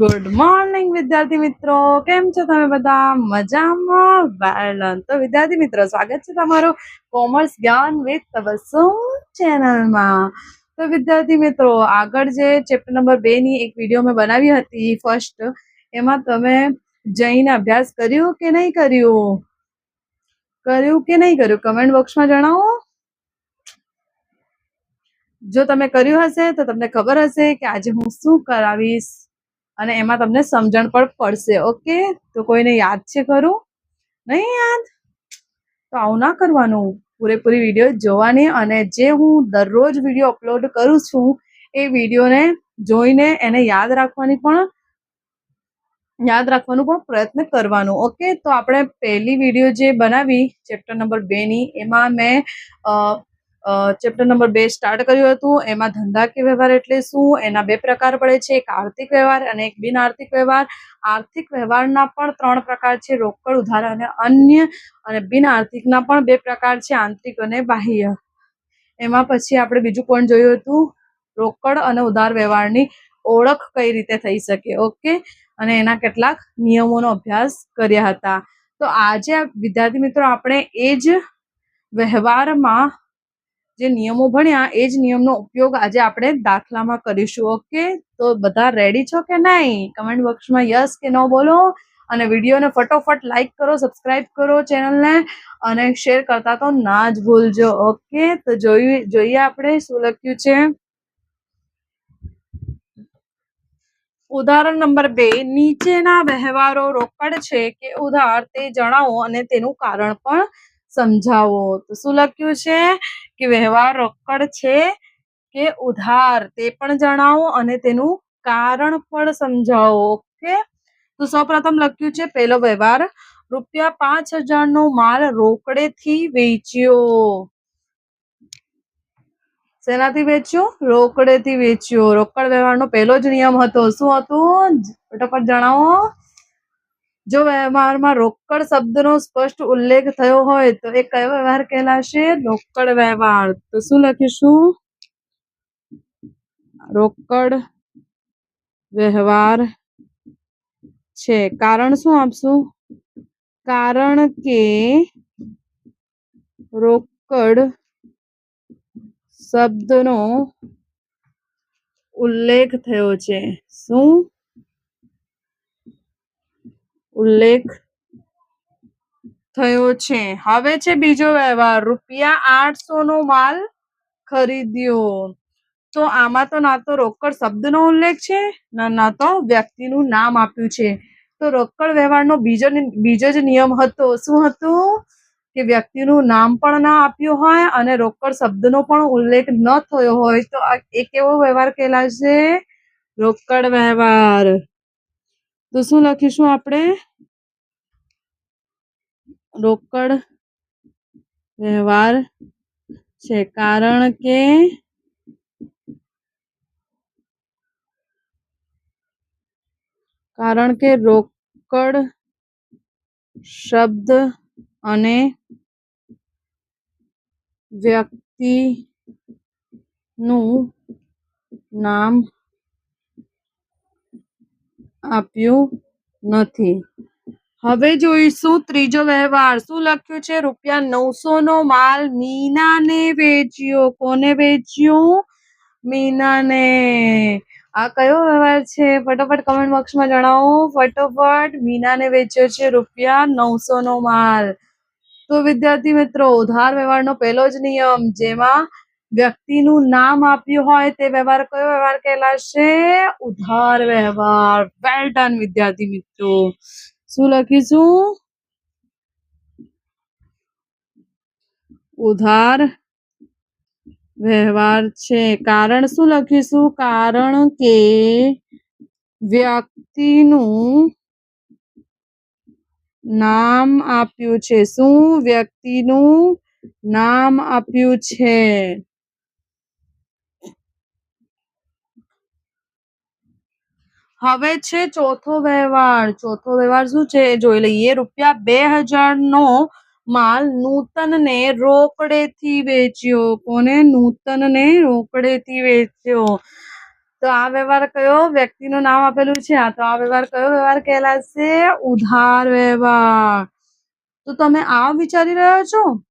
Good morning વિદ્યાર્થી મિત્રો. કેમ છો તમે બધા? મજામાં? વેલન તો વિદ્યાર્થી મિત્રો, સ્વાગત છે તમારું કોમર્સ જ્ઞાન વિથ તબસુમ ચેનલમાં તો વિદ્યાર્થી મિત્રો, આગળ જે ચેપ્ટર નંબર બે ની એક વીડિયો મેં બનાવી હતી ફર્સ્ટ એમાં તમે જઈને અભ્યાસ કર્યું કે નહીં કર્યું? કર્યું કે નહીં કર્યું? કમેન્ટ બોક્સમાં જણાવો. જો તમે કર્યું હશે, તો તમને ખબર હશે કે આજે હું શું કરાવીશ. અને એમાં તમને સમજણ પણ પડશે, ઓકે? તો કોઈને યાદ છે ખરું? નહીં યાદ? તો આવું ના કરવાનું. પૂરેપૂરી વીડિયો જોવાની અને જે હું દરરોજ વીડિયો અપલોડ કરું છું, એ વિડીયોને જોઈને એને યાદ રાખવાની પણ, યાદ રાખવાનું પણ પ્રયત્ન કરવાનું, ઓકે? તો આપણે પહેલી વીડિયો જે બનાવી, ચેપ્ટર નંબર બેની, એમાં મેં ચેપ્ટર નંબર બે સ્ટાર્ટ કર્યું હતું. એમાં ધંધાકીય વ્યવહાર એટલે શું? એના બે પ્રકાર પડે છે. એક આર્થિક વ્યવહાર અને એક બિન આર્થિક વ્યવહાર. આર્થિક વ્યવહારના પણ ત્રણ પ્રકાર છે. રોકડ, ઉધાર અને અન્ય. અને બિન આર્થિકના પણ બે પ્રકાર છે. આંતરિક અને બાહ્ય. એમાં પછી આપણે બીજું પણ જોયું હતું. રોકડ અને ઉધાર વ્યવહારની ઓળખ કઈ રીતે થઈ શકે? ઓકે? અને એના કેટલાક નિયમોનો અભ્યાસ કર્યા હતા. તો આજે વિદ્યાર્થી મિત્રો, આપણે એ જ વ્યવહારમાં જે નિયમો ભણ્યા, એ જ નિયમનો ઉપયોગ આજે આપણે દાખલામાં કરીશું. ઓકે તો બધા રેડી છો કે નહીં? કમેન્ટ બોક્સમાં યસ કે નો બોલો અને વિડીયોને ફટોફટ લાઈક કરો સબસ્ક્રાઇબ કરો ચેનલને અને શેર કરતા તો ના જ ભૂલજો. ઓકે તો જોઈએ જોઈએ આપણે શું લખ્યું છે? ઉદાહરણ નંબર બે, નીચેના વ્યવહારો રોકડ છે કે ઉધાર તે જણાવો અને તેનું કારણ પણ સમજાવો. તો શું લખ્યું છે? કે વ્યવહાર રોકડ છે કે ઉધાર, તે પણ જણાવો અને તેનું કારણ પણ સમજાવો. ઓકે? તો સૌપ્રથમ લખ્યું છે, પહેલો વ્યવહાર રૂપિયા પાંચ હજારનો માલ રોકડેથી વેચ્યો. શેનાથી વેચ્યો? રોકડેથી વેચ્યો. રોકડ વ્યવહારનો પહેલો જ નિયમ હતો. શું હતું? ફટાફટ જણાવો. જો વ્યવહારમાં રોકડ શબ્દનો સ્પષ્ટ ઉલ્લેખ થયો હોય તો એ કયો વ્યવહાર કહેલાશે? રોકડ વ્યવહાર. તો શું લખીશું? રોકડ વ્યવહાર છે. કારણ શું આપશું? કારણ કે રોકડ શબ્દનો ઉલ્લેખ થયો છે. શું? ઉલ્લેખ થયો છે. હવે છે બીજો વ્યવહાર. રૂપિયા આઠસો નો માલ ખરીદ્યો. તો આમાં તો ના તો રોકડ શબ્દનો ઉલ્લેખ છે, ના તો વ્યક્તિનું નામ આપ્યું છે. તો રોકડ વ્યવહારનો બીજો બીજો જ નિયમ હતો. શું હતું? કે વ્યક્તિનું નામ પણ ના આપ્યું હોય અને રોકડ શબ્દનો પણ ઉલ્લેખ ન થયો હોય. તો એક એવો વ્યવહાર કહેલાશે? રોકડ વ્યવહાર. તો શું લખીશું આપણે? રોકડ વ્યવહાર છે. કારણ કે કારણ કે રોકડ શબ્દ અને વ્યક્તિનું નામ આપ્યું નથી. હવે જોઈશું ત્રીજો વ્યવહાર. શું લખ્યું છે? રૂપિયા નવસો નો માલ મીનાને વેચ્યો. કોને વેચ્યું? મીનાને. આ કયો વ્યવહાર છે? ફટોફટ કમેન્ટ બોક્સમાં જણાવો. ફટોફટ મીનાને વેચ્યો છે રૂપિયા નવસો નો માલ. તો વિદ્યાર્થી મિત્રો, ઉધાર વ્યવહારનો પહેલો જ નિયમ, જેમાં વ્યક્તિનું નામ આપ્યું હોય તે વ્યવહાર કયો વ્યવહાર કહેલાશે? ઉધાર વ્યવહાર. વેલ ડન વિદ્યાર્થી મિત્રો. શું લખીશું? ઉધાર વ્યવહાર છે. કારણ શું લખીશું? કારણ કે વ્યક્તિનું નામ આપ્યું છે. શું? વ્યક્તિનું નામ આપ્યું છે. હવે છે ચોથો વ્યવહાર. ચોથો વ્યવહાર શું છે? જોઈ લઈએ. રૂપિયા બે હજારનો માલ નૂતનને રોકડેથી વેચ્યો. કોને? નૂતનને રોકડેથી વેચ્યો. તો આ વ્યવહાર કયો? વ્યક્તિનું નામ આપેલું છે. આ તો આ વ્યવહાર કયો વ્યવહાર કહેલાશે? ઉધાર વ્યવહાર. તો તમે આ વિચારી રહ્યા છો?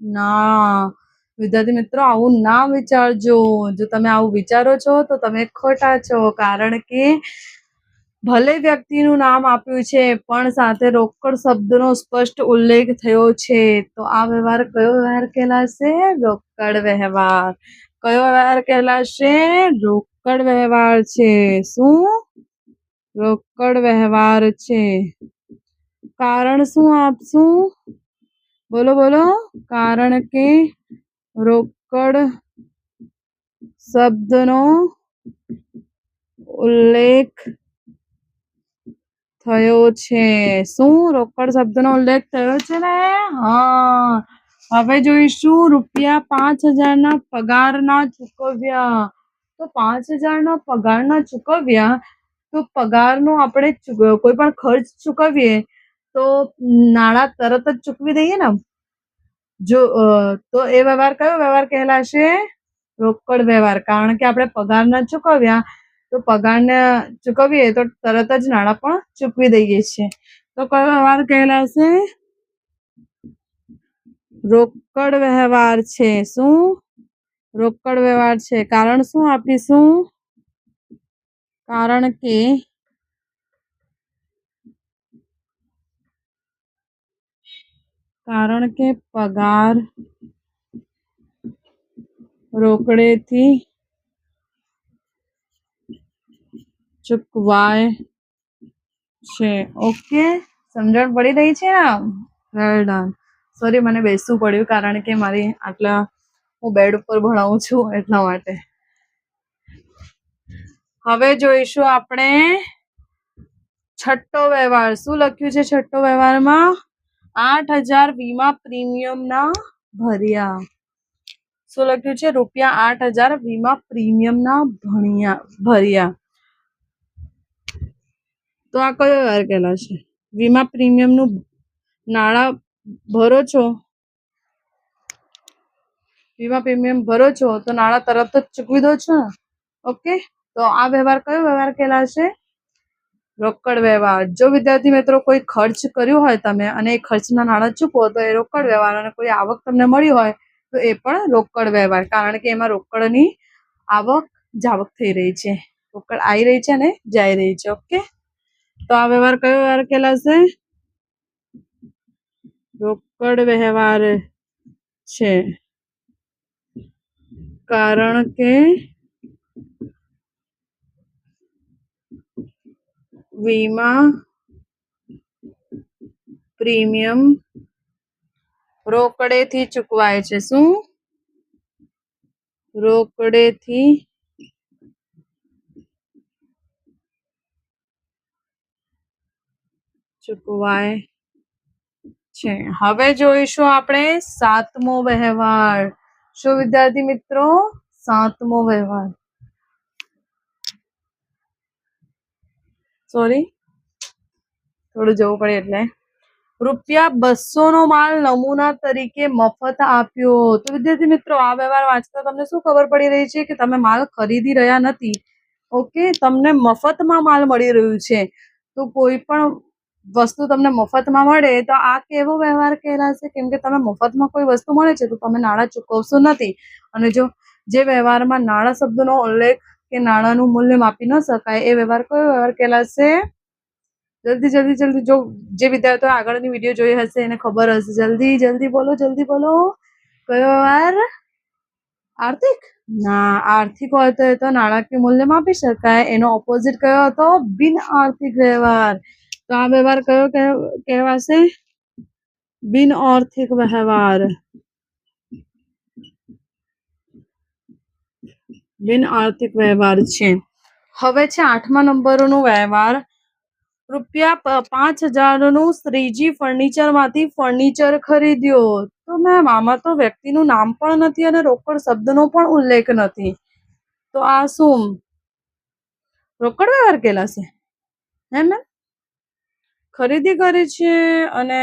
ના. વિદ્યાર્થી મિત્રો, આવું ના વિચારજો. જો તમે આવું વિચારો છો, તો તમે ખોટા છો. કારણ કે ભલે વ્યક્તિનું નામ આપ્યું છે, પણ સાથે રોકડ શબ્દનો સ્પષ્ટ ઉલ્લેખ થયો છે. તો આ વ્યવહાર કયો વ્યવહાર કહેલાશે? રોકડ વ્યવહાર. કયો વ્યવહાર કહેલાશે? રોકડ વ્યવહાર છે. શું? રોકડ વ્યવહાર છે. કારણ શું આપશું? બોલો બોલો. કારણ કે રોકડ શબ્દનો ઉલ્લેખ થયો છે. શું રોકડ શબ્દનો ઉલ્લેખ થયો છે ને? હા. હવે જોઈશું, રૂપિયા પાંચ હજારના પગારના ચૂકવ્યા. તો પાંચ હજારના પગારના ચૂકવ્યા, તો પગારનો આપણે કોઈ પણ ખર્ચ ચૂકવીએ, તો નાણાં તરત જ ચૂકવી દઈએ ને. જો તો એ વ્યવહાર કયો વ્યવહાર કહેલાશે? રોકડ વ્યવહાર. કારણ કે આપણે પગાર ન ચૂકવ્યા, તો પગારને ચૂકવીએ તો તરત જ નાણાં પણ ચૂકવી દઈએ છીએ તો કયો વ્યવહાર કહેલાશે રોકડ વ્યવહાર છે શું રોકડ વ્યવહાર છે કારણ શું આપીશું કારણ કે કારણ કે પગાર રોકડેથી ચૂકવાય છે. ઓકે સમજણ પડી રહી છે ને સોરી મને બેસવું પડ્યું કારણ કે મારી આટલા હું બેડ ઉપર ભણાવું છું એટલા માટે. હવે જોઈશું આપણે છઠ્ઠો વ્યવહાર. શું લખ્યું છે છઠ્ઠો વ્યવહારમાં? આઠ હજાર વીમા પ્રીમિયમના ભર્યા. શું લખ્યું છે? રૂપિયા આઠ હજાર વીમા પ્રીમિયમના ભણ્યા, ભર્યા. તો આ કયો વ્યવહાર કહેલાશે? વીમા પ્રીમિયમનું નાણાં ભરો છો? વીમા પ્રીમિયમ ભરો છો, તો નાણાં તરત જ ચૂકવી દો છો? ઓકે, તો આ વ્યવહાર કયો વ્યવહાર કહેલાશે? રોકડ વ્યવહાર. જો વિદ્યાર્થી મિત્રો કોઈ ખર્ચ કર્યો હોય તમે અને એ ખર્ચના નાણાં ચૂકવો, તો એ રોકડ વ્યવહાર અને કોઈ આવક તમને મળી હોય, તો એ પણ રોકડ વ્યવહાર. કારણ કે એમાં રોકડની આવક જાવક થઈ રહી છે. રોકડ આવી રહી છે અને જઈ રહી છે. ઓકે? તો આ વ્યવહાર કયો વ્યવહાર કહેલાશે રોકડ વ્યવહાર છે. કારણ કે વીમા પ્રીમિયમ રોકડેથી ચૂકવાય છે. શું? રોકડેથી ચૂકવાય છે. હવે જોઈશું આપણે સાતમો વ્યવહાર. શું વિદ્યાર્થી મિત્રો? સાતમો વ્યવહાર. સોરી થોડું જવું પડે એટલે. રૂપિયા બસો નો માલ નમૂના તરીકે મફત આપ્યો. તો વિદ્યાર્થી મિત્રો, આ વ્યવહાર વાંચતા તમને શું ખબર પડી રહી છે? કે તમે માલ ખરીદી રહ્યા નથી. ઓકે? તમને મફતમાં માલ મળી રહ્યું છે. તો કોઈ પણ વસ્તુ તમને મફતમાં મળે, તો આ કેવો વ્યવહાર કહેલાશે કેમ કે તમે મફતમાં કોઈ વસ્તુ મળે છે, તો તમે નાણાં ચૂકવશો નથી. અને જો જે વ્યવહારમાં નાણાં શબ્દનો ઉલ્લેખ કે નાણાંનું મૂલ્ય માપી ન શકાય, એ વ્યવહાર કયો વ્યવહાર કહેલાશે જલ્દી જલ્દી જલ્દી, જો જે વિદ્યાર્થીઓ આગળની વીડિયો જોઈ હશે, એને ખબર હશે. જલ્દી જલ્દી બોલો જલ્દી બોલો. કયો વ્યવહાર? આર્થિક? ના, આર્થિક હોય તો એ તો નાણાકીય મૂલ્ય માપી શકાય. એનો ઓપોઝિટ કયો હતો? બિન આર્થિક વ્યવહાર. તો આ વ્યવહાર કયો કહેવ- કહેવાશે? બિન આર્થિક વ્યવહાર. બિન આર્થિક વ્યવહાર છે. હવે છે આઠમા નંબરનો વ્યવહાર. રૂપિયા પાંચ હજારનું શ્રીજી ફર્નિચરમાંથી ફર્નિચર ખરીદ્યો. તો મેમ, આમાં તો વ્યક્તિનું નામ પણ નથી અને રોકડ શબ્દનો પણ ઉલ્લેખ નથી. તો આ શું? રોકડ વ્યવહાર કેલાશે હે મેમ? ખરીદી કરી છે અને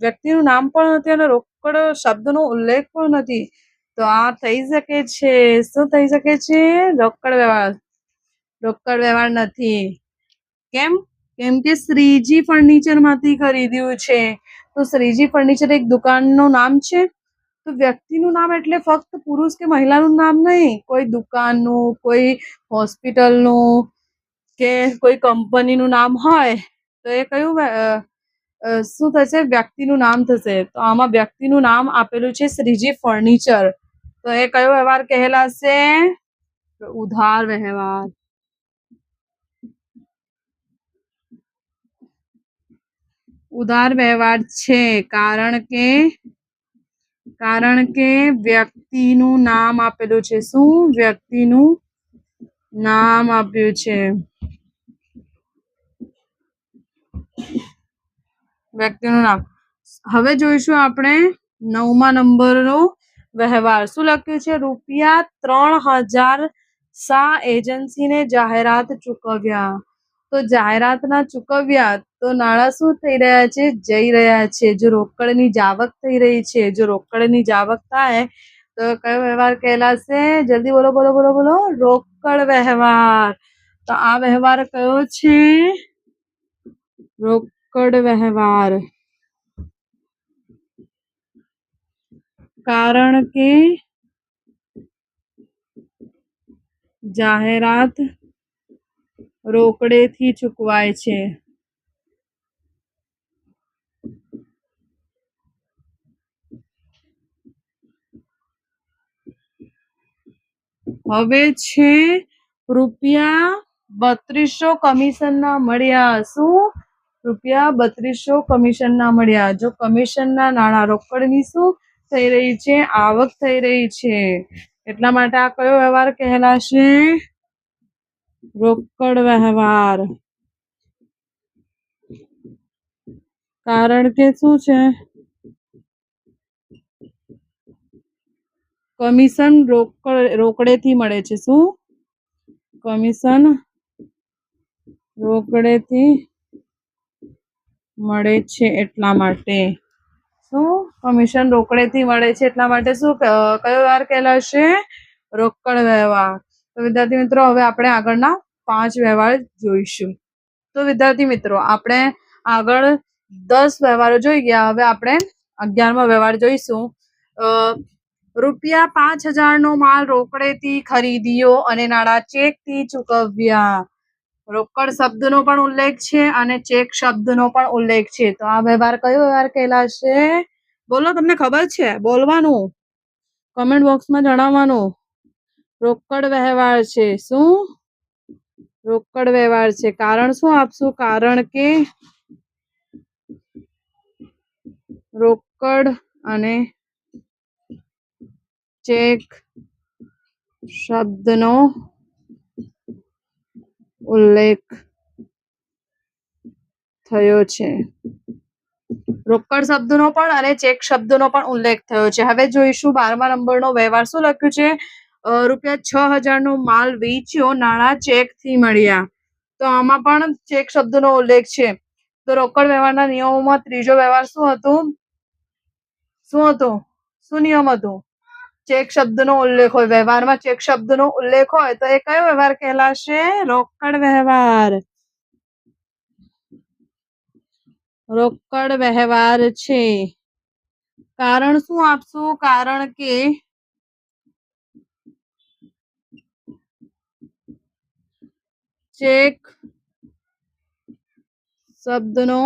વ્યક્તિનું નામ પણ નથી અને રોકડ શબ્દનો ઉલ્લેખ પણ નથી. તો આ થઈ શકે છે, શું થઈ શકે છે? રોકડ વ્યવહાર રોકડ વ્યવહાર નથી. કેમ? કેમ કે શ્રીજી ફર્નિચરમાંથી ખરીદ્યું છે. તો શ્રીજી ફર્નિચર એક દુકાનનું નામ છે? તો વ્યક્તિનું નામ એટલે ફક્ત પુરુષ કે મહિલાનું નામ નહીં. કોઈ દુકાનનું, કોઈ હોસ્પિટલનું કે કોઈ કંપનીનું નામ હોય તો એ કયું શું થશે? વ્યક્તિનું નામ થશે. તો આમાં વ્યક્તિનું નામ આપેલું છે શ્રીજી ફર્નિચર. તો એ કયો વ્યવહાર કહેલા છે? ઉધાર વ્યવહાર. ઉધાર વ્યવહાર છે કારણ કે કારણ કે વ્યક્તિનું નામ આપેલું છે. શું? વ્યક્તિનું નામ આપ્યું છે. વ્યક્તિનું નામ. હવે જોઈશું આપણે નવમા નંબરનો વ્યવહાર. શું લખ્યું છે? રૂપિયા ત્રણ હજાર સા એજન્સીને જાહેરાત ચૂકવ્યા. તો જાહેરાતના ચૂકવ્યા તો નાણાં શું થઈ રહ્યા છે? જઈ રહ્યા છે. જો રોકડની જાવક થઈ રહી છે, જો રોકડની જાવક થાય, તો કયો વ્યવહાર કહેલાશે? જલ્દી બોલો બોલો બોલો બોલો. રોકડ વ્યવહાર. તો આ વ્યવહાર કયો છે? રોકડ વ્યવહાર કારણ કે જાહેરાત રોકડેથી ચૂકવાય છે. હવે છે રૂપિયા બત્રીસો કમિશનના મળ્યા. શું? રૂપિયા બત્રીસો કમિશનના મળ્યા. જો કમિશનના નાણાં રોકડની શું થઈ રહી છે? આવક થઈ રહી છે. એટલા માટે આ કયો વ્યવહાર કહેલાશે? રોકડ વ્યવહાર. કારણ કે શું છે? કમિશન રોકડ, રોકડેથી મળે છે. શું? કમિશન રોકડેથી મળે છે એટલા માટે. શું? કમિશન રોકડેથી મળે છે એટલા માટે શું? કયો વ્યવહાર કહેલાશે રોકડ વ્યવહાર. તો વિદ્યાર્થી મિત્રો, હવે આપણે આગળના પાંચ વ્યવહાર જોઈશું. તો વિદ્યાર્થી મિત્રો, આપણે આગળ દસ વ્યવહારો જોઈ ગયા. હવે આપણે અગિયારમો વ્યવહાર જોઈશું. રૂપિયા પાંચ હજારનો માલ રોકડેથી ખરીદ્યો અને નાણાં ચેકથી ચૂકવ્યા. રોકડ શબ્દનો પણ ઉલ્લેખ છે અને ચેક શબ્દનો પણ ઉલ્લેખ છે. તો આ વ્યવહાર કયો વ્યવહાર કહેલાશે બોલો, તમને ખબર છે? બોલવાનું. કમેન્ટ બોક્સમાં જણાવવાનું. રોકડ વ્યવહાર છે. શું? રોકડ વ્યવહાર છે. કારણ શું આપશું? કારણ કે રોકડ અને ચેક શબ્દનો ઉલ્લેખ થયો છે. રોકડ શબ્દનો પણ અને ચેક શબ્દનો પણ ઉલ્લેખ થયો છે. હવે જોઈશું બારમા નંબરનો વ્યવહાર. શું લખ્યું છે? રૂપિયા છ હજારનો માલ વેચ્યો, નાણાં ચેકથી મળ્યા. તો આમાં પણ ચેક શબ્દનો ઉલ્લેખ છે. તો રોકડ વ્યવહારના નિયમોમાં ત્રીજો વ્યવહાર શું હતું? શું હતું? શું નિયમ હતું? ચેક શબ્દનો ઉલ્લેખ હોય, વ્યવહારમાં ચેક શબ્દનો ઉલ્લેખ હોય તો એ કયો વ્યવહાર કહેલાશે? રોકડ વ્યવહાર. રોકડ વ્યવહાર છે. કારણ શું આપશું? કારણ કે ચેક શબ્દનો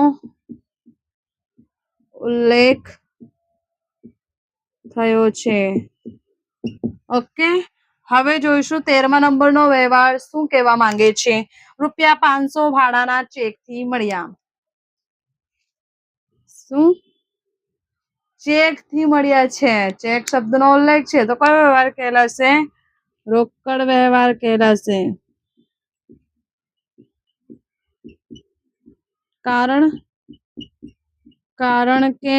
ઉલ્લેખ થયો છે. ઓકે હવે જોઈશું તેરમા નંબરનો વ્યવહાર શું કહેવા માંગે છે? રૂપિયા પાંચસો ભાડાના ચેકથી મળ્યા. શું? ચેકથી મળ્યા છે. ચેક શબ્દનો ઉલ્લેખ છે તો કયો વ્યવહાર કહેલાશે? રોકડ વ્યવહાર કહેલાશે. કારણ કારણ કે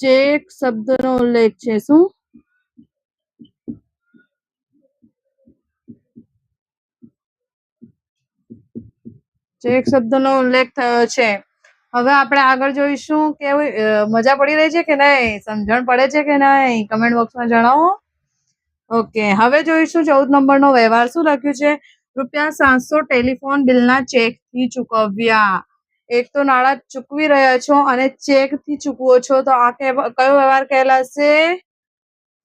ચેક શબ્દનો ઉલ્લેખ છે, શું? ચેક શબ્દનો ઉલ્લેખ થયો છે. હવે આપણે આગળ જોઈશું કે મજા પડી રહી છે કે નહીં? સમજણ પડે છે કે નહીં? કમેન્ટ બોક્સમાં જણાવો. ઓકે, હવે જોઈશું ચૌદ નંબરનો વ્યવહાર. શું લખ્યું છે? રૂપિયા સાતસો ટેલિફોન બિલના ચેકથી ચૂકવ્યા. એક તો નાણાં ચૂકવી રહ્યા છો અને ચેકથી ચૂકવો છો. તો આ કયો વ્યવહાર કહેલાશે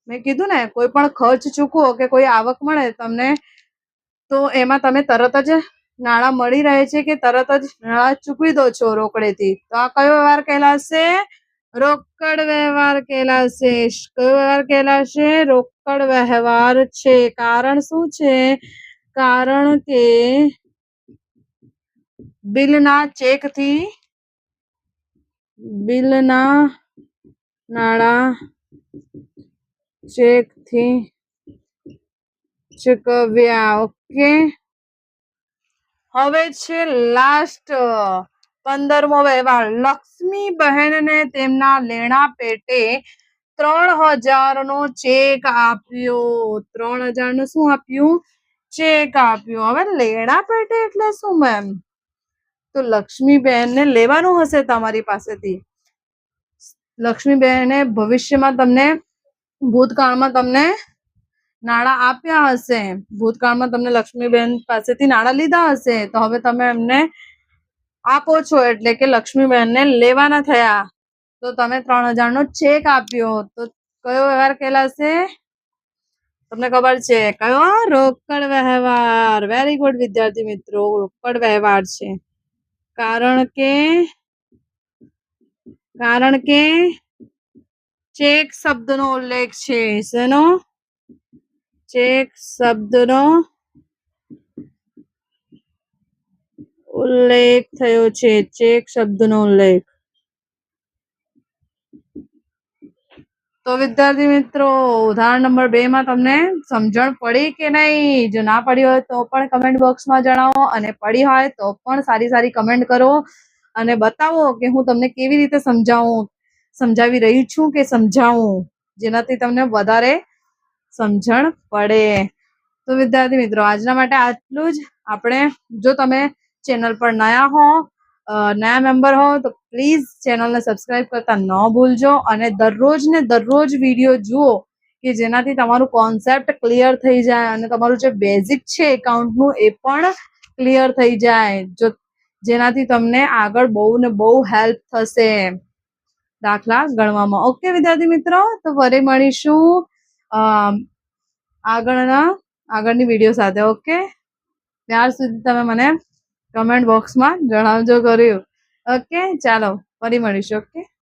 મેં કીધું ને, કોઈ પણ ખર્ચ ચૂકવો કે કોઈ આવક મળે તમને, તો એમાં તમે તરત જ નાણાં મળી રહે છે કે તરત જ નાણાં ચૂકવી દો છો રોકડેથી. તો આ કયો વ્યવહાર કહેલાશે રોકડ વ્યવહાર કહેલાશે કયો વ્યવહાર કહેલાશે રોકડ વ્યવહાર છે. કારણ શું છે? કારણ કે બિલના ચેકથી બિલના નાણાં ચેકથી ચૂકવ્યા. ઓકે? હવે છે લાસ્ટ પંદરમો વ્યવહાર લક્ષ્મી બહેનને તેમના લેણા પેટે ત્રણ હજાર નો ચેક આપ્યો. ત્રણ હજારનું શું આપ્યું? ચેક આપ્યું. હવે લેણા પેટે એટલે શું મેમ તો લક્ષ્મીબહેનને લેવાનું હશે તમારી પાસેથી? લક્ષ્મીબહેને ભવિષ્યમાં તમને, ભૂતકાળમાં તમને નાણાં આપ્યા હશે. ભૂતકાળમાં તમને લક્ષ્મીબેન પાસેથી નાણાં લીધા હશે. તો હવે તમે એમને આપો છો એટલે કે લક્ષ્મીબેનને લેવાના થયા. તો તમે ત્રણ નો ચેક આપ્યો. તો કયો વ્યવહાર કહેલાશે તમને ખબર છે? કયો? રોકડ વ્યવહાર. વેરી ગુડ વિદ્યાર્થી મિત્રો, રોકડ વ્યવહાર છે. કારણ કે કારણ કે ચેક શબ્દનો ઉલ્લેખ છે, શેનો? ચેક શબ્દનો ઉલ્લેખ થયો છે, ચેક શબ્દનો ઉલ્લેખ. તો વિદ્યાર્થી મિત્રો, ઉદાહરણ નંબર બે માં તમને સમજણ પડી કે નહીં? જો ના પડી હોય તો પણ કમેન્ટ બોક્સમાં જણાવો અને પડી હોય તો પણ સારી સારી કમેન્ટ કરો અને બતાવો કે હું તમને કેવી રીતે સમજાવું, સમજાવી રહી છું કે સમજાવું, જેનાથી તમને વધારે સમજણ પડે. તો વિદ્યાર્થી મિત્રો, આજના માટે આટલું જ. આપણે, જો તમે ચેનલ પર નયા હો નયા મેમ્બર હો તો પ્લીઝ ચેનલને સબસ્ક્રાઇબ કરતા ન ભૂલજો અને દરરોજ ને દરરોજ વીડિયો જુઓ કે જેનાથી તમારું કોન્સેપ્ટ ક્લિયર થઈ જાય અને તમારું જે બેઝિક છે એકાઉન્ટનું એ પણ ક્લિયર થઈ જાય. જો જેનાથી તમને આગળ બહુ ને બહુ હેલ્પ થશે. દાખલા ગણવામાં. ઓકે વિદ્યાર્થી મિત્રો, તો ફરી મળીશું આગળના, આગળની વીડિયો સાથે. ઓકે ત્યાર સુધી તમે મને કમેન્ટ બોક્સમાં જણાવજો કર્યું. ઓકે ચાલો ફરી મળીશું ઓકે